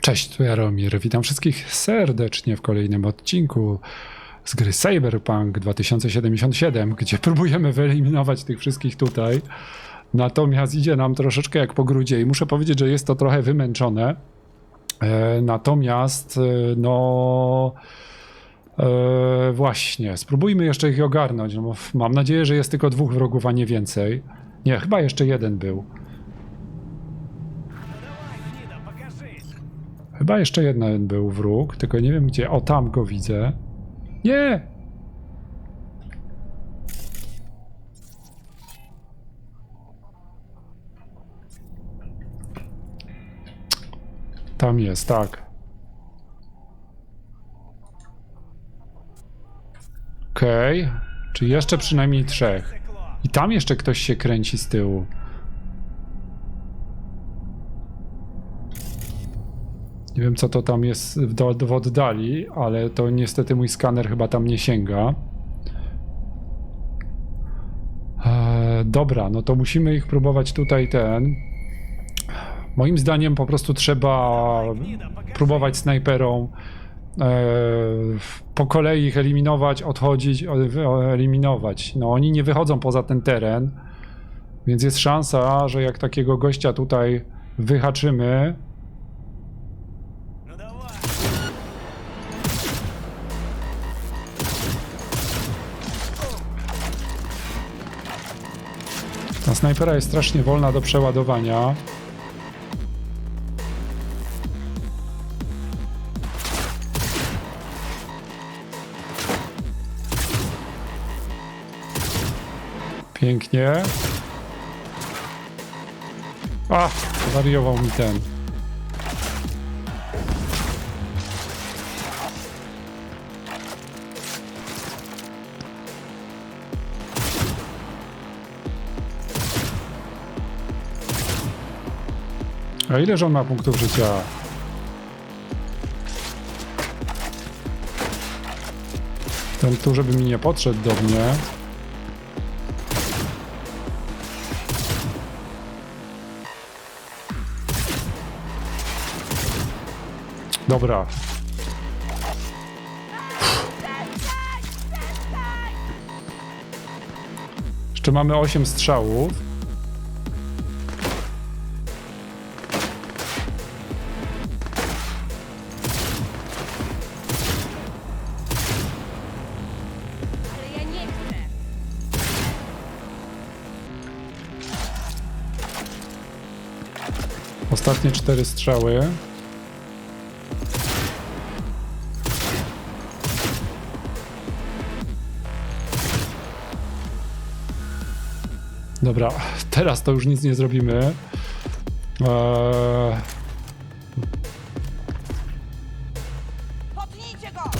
Cześć, tu Jaromir. Witam wszystkich serdecznie w kolejnym odcinku z gry Cyberpunk 2077, gdzie próbujemy wyeliminować tych wszystkich tutaj. Natomiast idzie nam troszeczkę jak po grudzie i muszę powiedzieć, że jest to trochę wymęczone. E, natomiast, e, no. E, właśnie, spróbujmy jeszcze ich ogarnąć. No, mam nadzieję, że jest tylko dwóch wrogów, a nie więcej. Nie, chyba jeszcze jeden był. Chyba jeszcze jeden był wróg, tylko nie wiem gdzie. O, tam go widzę. Nie! Tam jest, tak. Okej. Czy jeszcze przynajmniej trzech. I tam jeszcze ktoś się kręci z tyłu. Nie wiem, co to tam jest w, do, w oddali, ale to niestety mój skaner chyba tam nie sięga. Eee, dobra, no to musimy ich próbować tutaj ten. Moim zdaniem po prostu trzeba próbować snajperą po kolei ich eliminować, odchodzić, wy- o- eliminować. No oni nie wychodzą poza ten teren, więc jest szansa, że jak takiego gościa tutaj wyhaczymy, Ta snajpera jest strasznie wolna do przeładowania. Pięknie. A, wariował mi ten. A ileż on ma punktów życia? Ten tu, żeby mi nie podszedł do mnie. Dobra. Jeszcze mamy 8 strzałów. Ostatnie cztery strzały. Dobra, teraz to już nic nie zrobimy. Eee, Potnijcie go!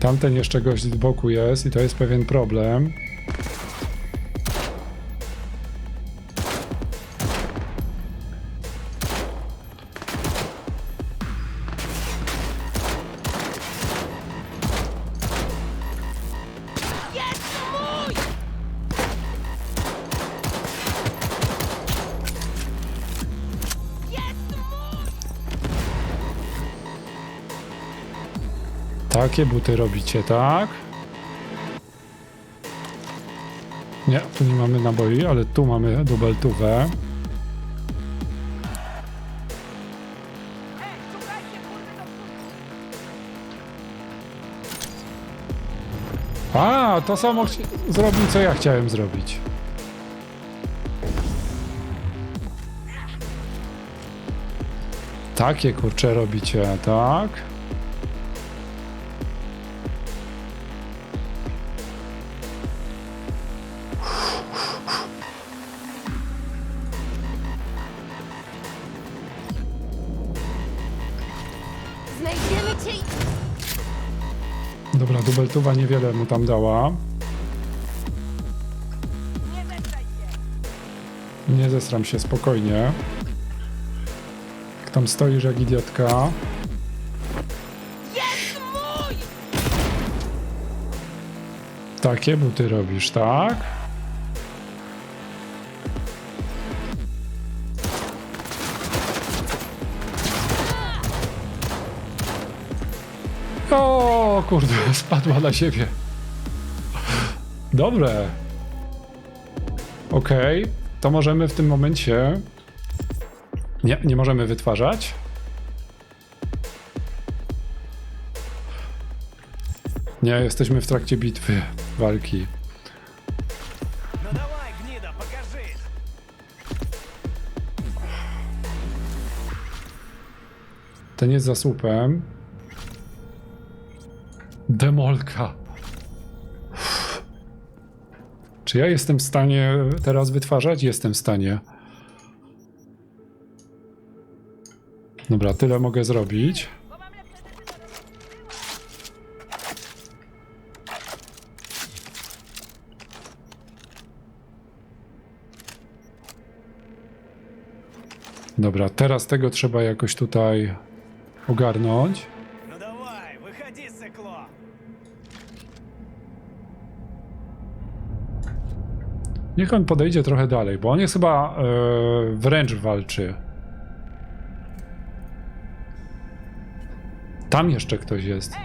tamten jeszcze gość z boku jest i to jest pewien problem. Takie buty robicie, tak? Nie, tu nie mamy naboi, ale tu mamy dubeltówę. A, to samo zrobił, co ja chciałem zrobić. Takie kurcze robicie, tak? Dubeltuwa niewiele mu tam dała. Nie zesram się spokojnie. Tam stoisz jak idiotka? Takie buty robisz, tak? kurde, spadła na siebie. Dobre. Okej, okay, to możemy w tym momencie... Nie, nie możemy wytwarzać. Nie, jesteśmy w trakcie bitwy, walki. Ten jest za słupem. Demolka. Uff. Czy ja jestem w stanie teraz wytwarzać? Jestem w stanie. Dobra, tyle mogę zrobić. Dobra, teraz tego trzeba jakoś tutaj ogarnąć. Niech on podejdzie trochę dalej, bo on jest chyba e, wręcz walczy. Tam jeszcze ktoś jest.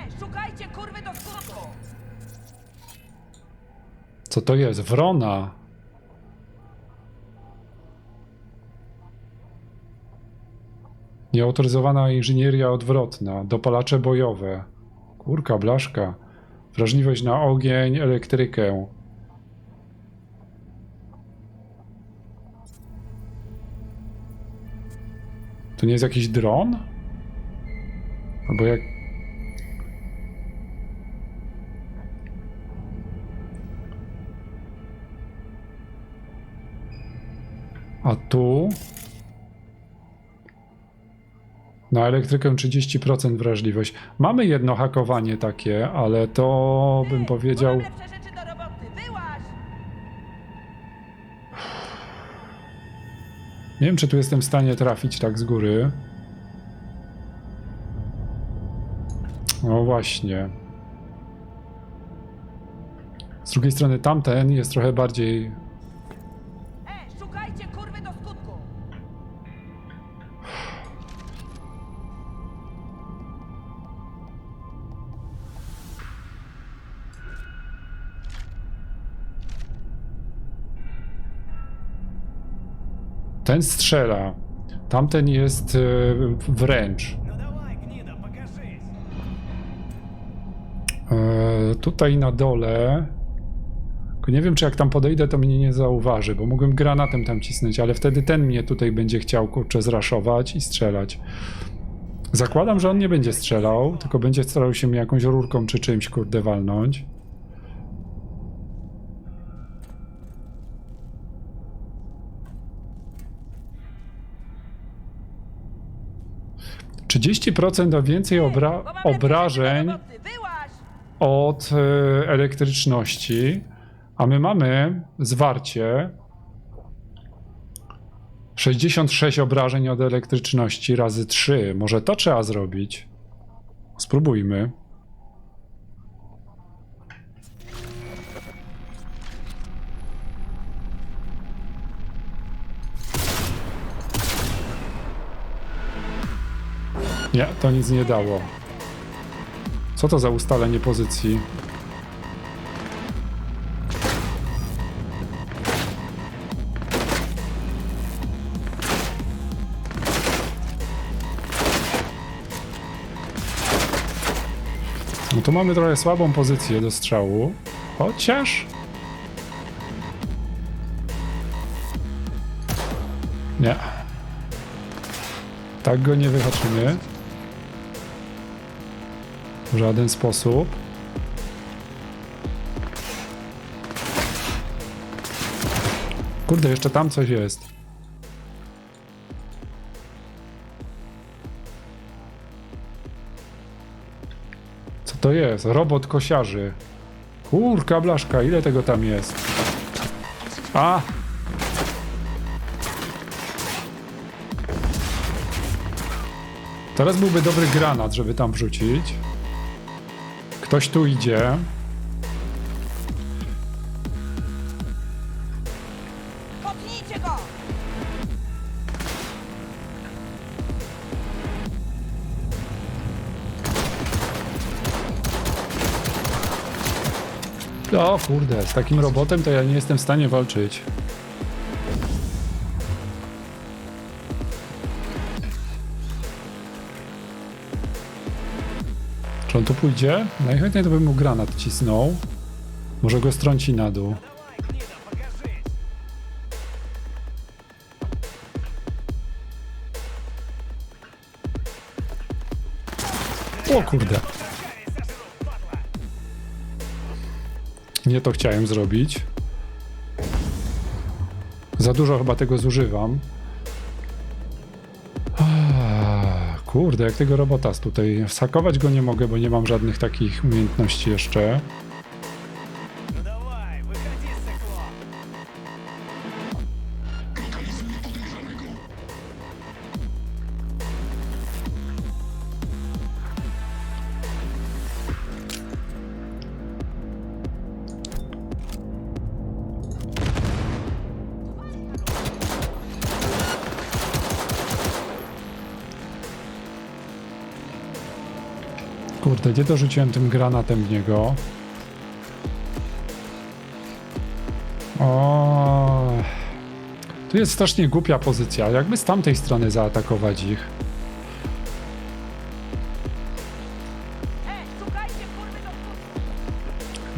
Co to jest? Wrona. Nieautoryzowana inżynieria odwrotna. Dopalacze bojowe. Kurka, blaszka. Wrażliwość na ogień, elektrykę. To nie jest jakiś dron? Albo jak... A tu na elektrykę 30% wrażliwość. Mamy jedno hakowanie takie, ale to bym powiedział. Nie wiem, czy tu jestem w stanie trafić tak z góry. No właśnie. Z drugiej strony tamten jest trochę bardziej. Ten strzela. Tamten jest e, wręcz. E, tutaj na dole. Nie wiem, czy jak tam podejdę, to mnie nie zauważy, bo mógłbym granatem tam cisnąć, ale wtedy ten mnie tutaj będzie chciał kurczę zraszować i strzelać. Zakładam, że on nie będzie strzelał, tylko będzie starał się mi jakąś rurką czy czymś kurde walnąć. Trzydzieści procent więcej obra obrażeń od e, elektryczności, a my mamy zwarcie 66 obrażeń od elektryczności razy 3. Może to trzeba zrobić. Spróbujmy. Nie, to nic nie dało. Co to za ustalenie pozycji? No tu mamy trochę słabą pozycję do strzału. Chociaż. Nie. Tak go nie wyhaczymy. W żaden sposób. Kurde, jeszcze tam coś jest. Co to jest? Robot kosiarzy. Kurka blaszka, ile tego tam jest? A! Teraz byłby dobry granat, żeby tam wrzucić. Ktoś tu idzie. Go! O kurde, z takim robotem to ja nie jestem w stanie walczyć. pójdzie. Najchętniej to bym mu granat cisnął. Może go strąci na dół. O kurde. Nie to chciałem zrobić. Za dużo chyba tego zużywam. Kurde, jak tego robota tutaj. Sakować go nie mogę, bo nie mam żadnych takich umiejętności jeszcze. Kurde, gdzie to rzuciłem tym granatem w niego? O, Tu jest strasznie głupia pozycja. Jakby z tamtej strony zaatakować ich.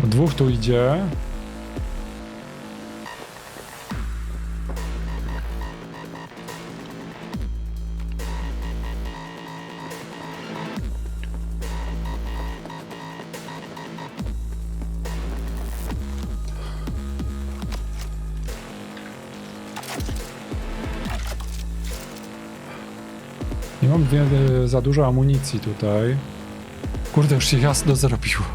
Dwóch tu idzie. Wiele, za dużo amunicji tutaj. Kurde, już się jasno zrobiło.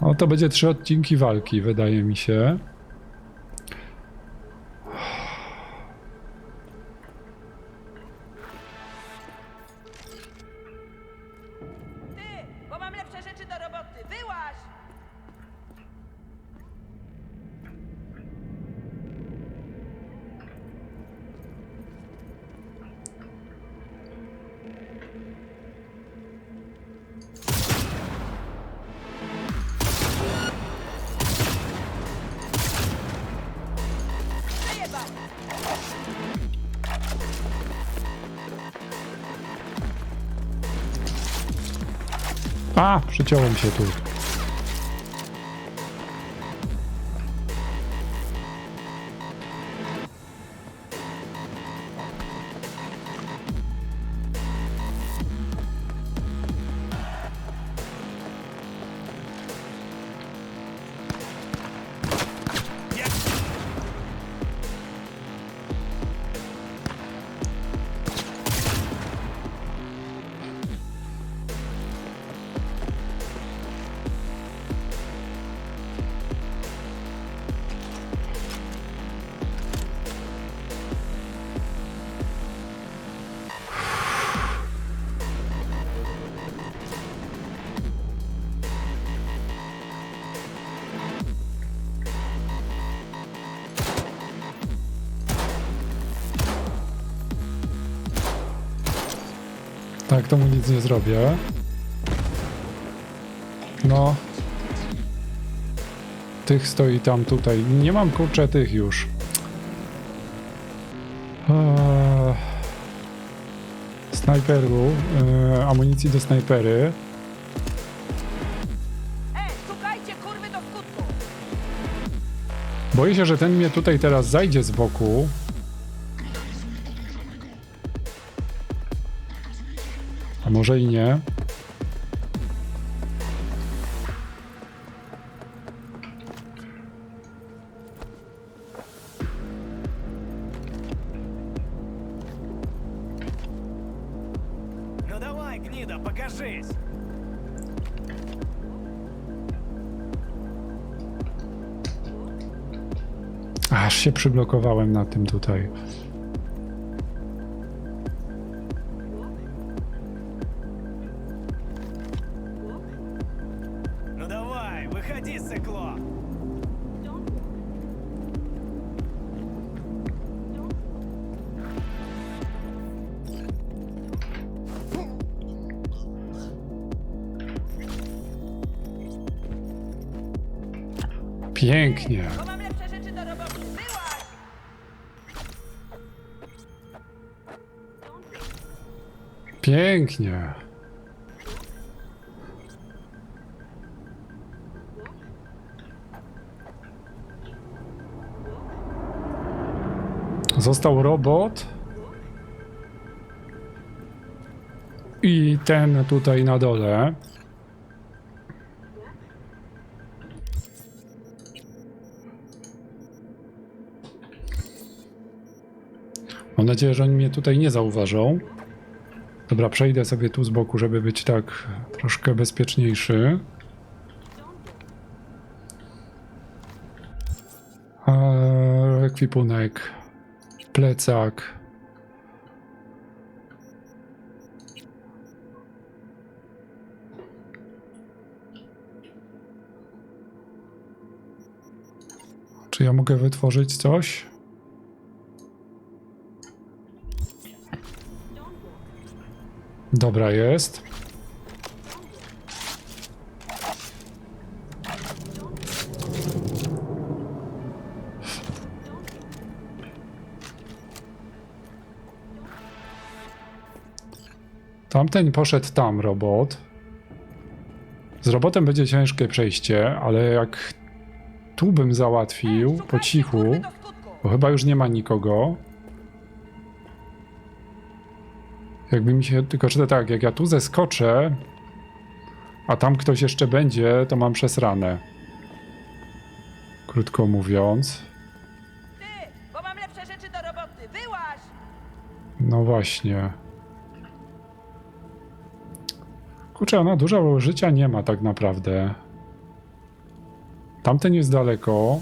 O, to będzie trzy odcinki walki, wydaje mi się. A, przyciąłem się tu. Tak, to mu nic nie zrobię. No. Tych stoi tam tutaj. Nie mam kurczę tych już. Eee, snajperu, eee, amunicji do snajpery. Ej, szukajcie kurwy do skutku! Boję się, że ten mnie tutaj teraz zajdzie z boku. może i nie. Aż się przyblokowałem na tym tutaj. Został robot. I ten tutaj na dole. Mam nadzieję, że oni mnie tutaj nie zauważą. Dobra, przejdę sobie tu z boku, żeby być tak troszkę bezpieczniejszy. Eee, ekwipunek, plecak. Czy ja mogę wytworzyć coś? Dobra jest. Tamten poszedł tam, robot. Z robotem będzie ciężkie przejście, ale jak tu bym załatwił po cichu, bo chyba już nie ma nikogo. Jakby mi się, tylko czy to tak, jak ja tu zeskoczę, a tam ktoś jeszcze będzie, to mam przesrane. Krótko mówiąc. Ty, bo mam lepsze rzeczy do roboty. Wyłaź! No właśnie. Kurczę, ona dużo życia nie ma tak naprawdę. Tamten jest daleko.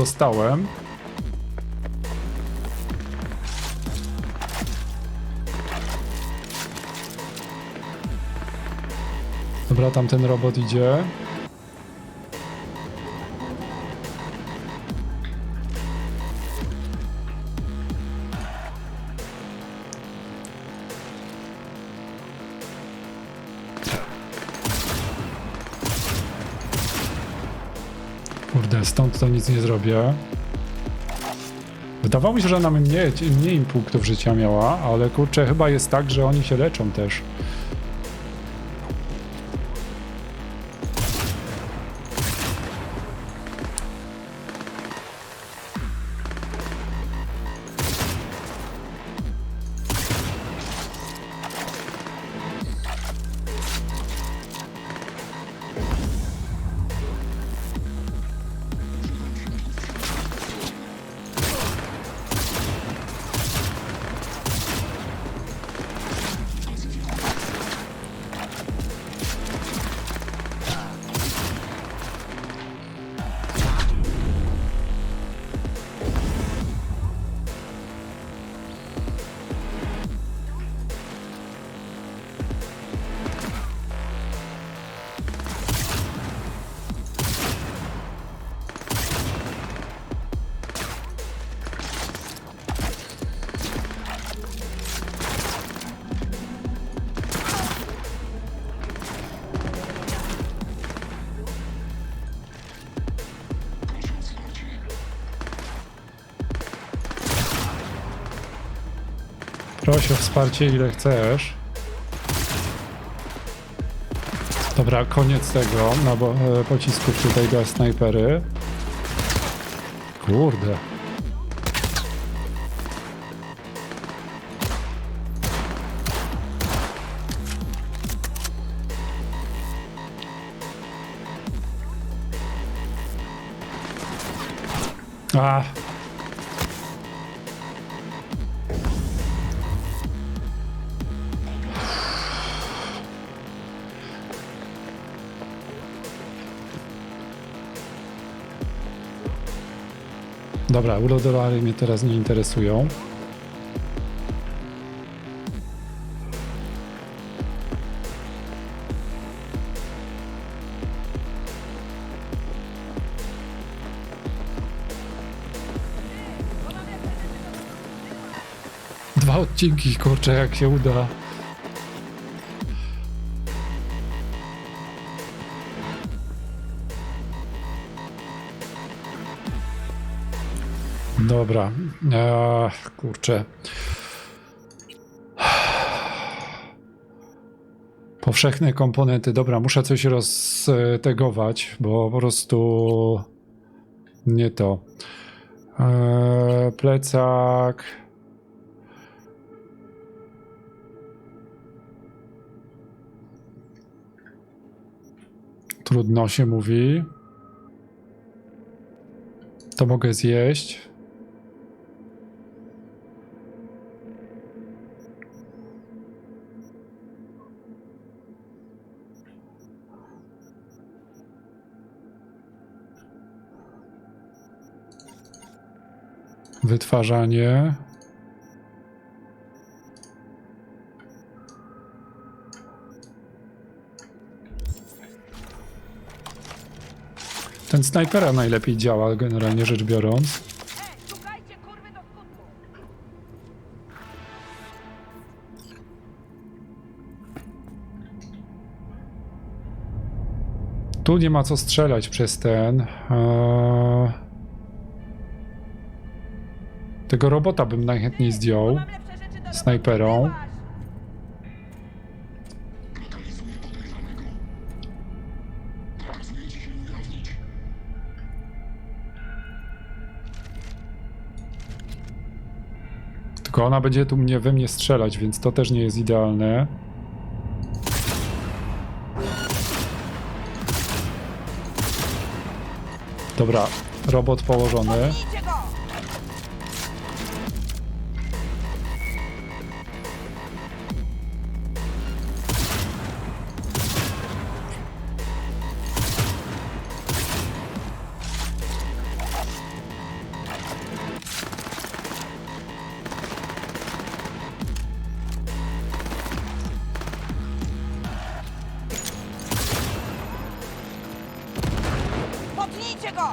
Dostałem. Dobra, tam ten robot idzie. Stąd to nic nie zrobię. Wydawało mi się, że ona mniej, mniej punktów życia miała, ale kurczę, chyba jest tak, że oni się leczą też. proś o wsparcie ile chcesz. Dobra, koniec tego no bo, e, pocisków tutaj dla snajpery. Kurde. A, Dobra, ulodolary mnie teraz nie interesują. Dwa odcinki, kurczę, jak się uda. Dobra. Eee, kurczę. Powszechne komponenty. Dobra, muszę coś roztegować, bo po prostu nie to. Eee, plecak. Trudno się mówi. To mogę zjeść. Wytwarzanie. Ten snajpera najlepiej działa, generalnie rzecz biorąc. Tu nie ma co strzelać przez ten. Eee... Tego robota bym najchętniej zdjął. Snajperą. Tylko ona będzie tu mnie we mnie strzelać, więc to też nie jest idealne. Dobra, robot położony. Podnijcie go!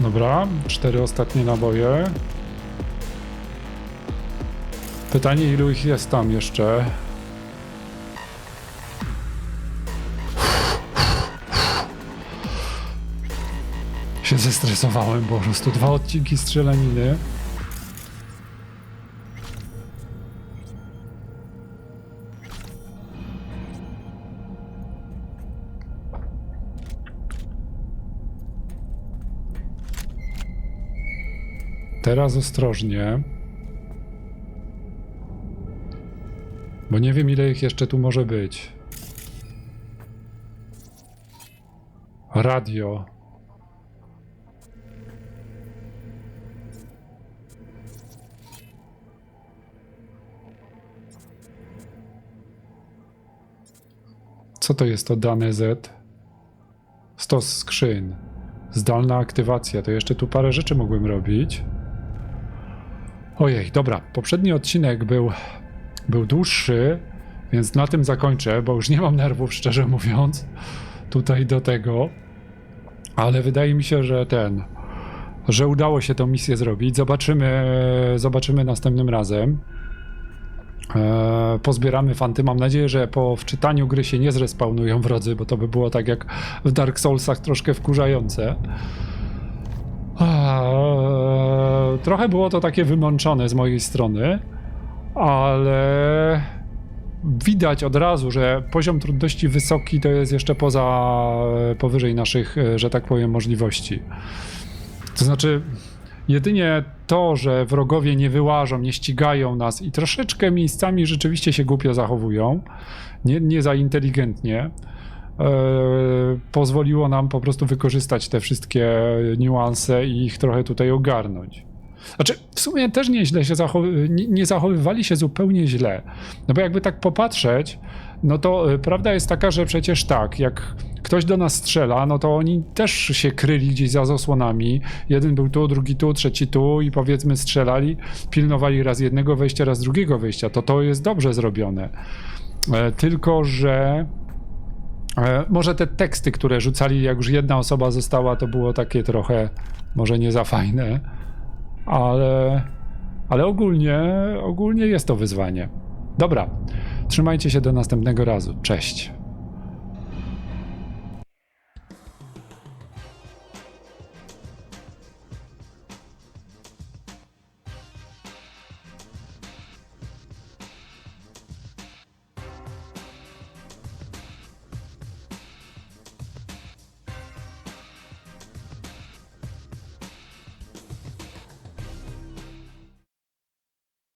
Dobra, cztery ostatnie naboje. Pytanie, ilu ich jest tam jeszcze? Zestresowałem po prostu. Dwa odcinki strzelaniny. Teraz ostrożnie. Bo nie wiem, ile ich jeszcze tu może być. Radio. Co to jest to dane Z? Stos skrzyń. Zdalna aktywacja. To jeszcze tu parę rzeczy mogłem robić. Ojej, dobra. Poprzedni odcinek był, był dłuższy, więc na tym zakończę, bo już nie mam nerwów, szczerze mówiąc, tutaj do tego. Ale wydaje mi się, że ten, że udało się tą misję zrobić. Zobaczymy, zobaczymy następnym razem. E, pozbieramy fanty. Mam nadzieję, że po wczytaniu gry się nie zrespawnują wrodzy, bo to by było tak jak w Dark Soulsach troszkę wkurzające. Eee, Trochę było to takie wymączone z mojej strony, ale widać od razu, że poziom trudności wysoki to jest jeszcze poza, powyżej naszych, e, że tak powiem, możliwości. To znaczy, Jedynie to, że wrogowie nie wyłażą, nie ścigają nas i troszeczkę miejscami rzeczywiście się głupio zachowują, nie, nie za inteligentnie, e, pozwoliło nam po prostu wykorzystać te wszystkie niuanse i ich trochę tutaj ogarnąć. Znaczy, w sumie też nieźle się zachowy- nie, nie zachowywali się zupełnie źle. No bo jakby tak popatrzeć, no to y, prawda jest taka, że przecież tak, jak ktoś do nas strzela, no to oni też się kryli gdzieś za zasłonami. Jeden był tu, drugi tu, trzeci tu i powiedzmy strzelali, pilnowali raz jednego wejścia, raz drugiego wejścia. To to jest dobrze zrobione. E, tylko, że e, może te teksty, które rzucali, jak już jedna osoba została, to było takie trochę może nie za fajne, ale, ale ogólnie, ogólnie jest to wyzwanie. Dobra, trzymajcie się do następnego razu. Cześć.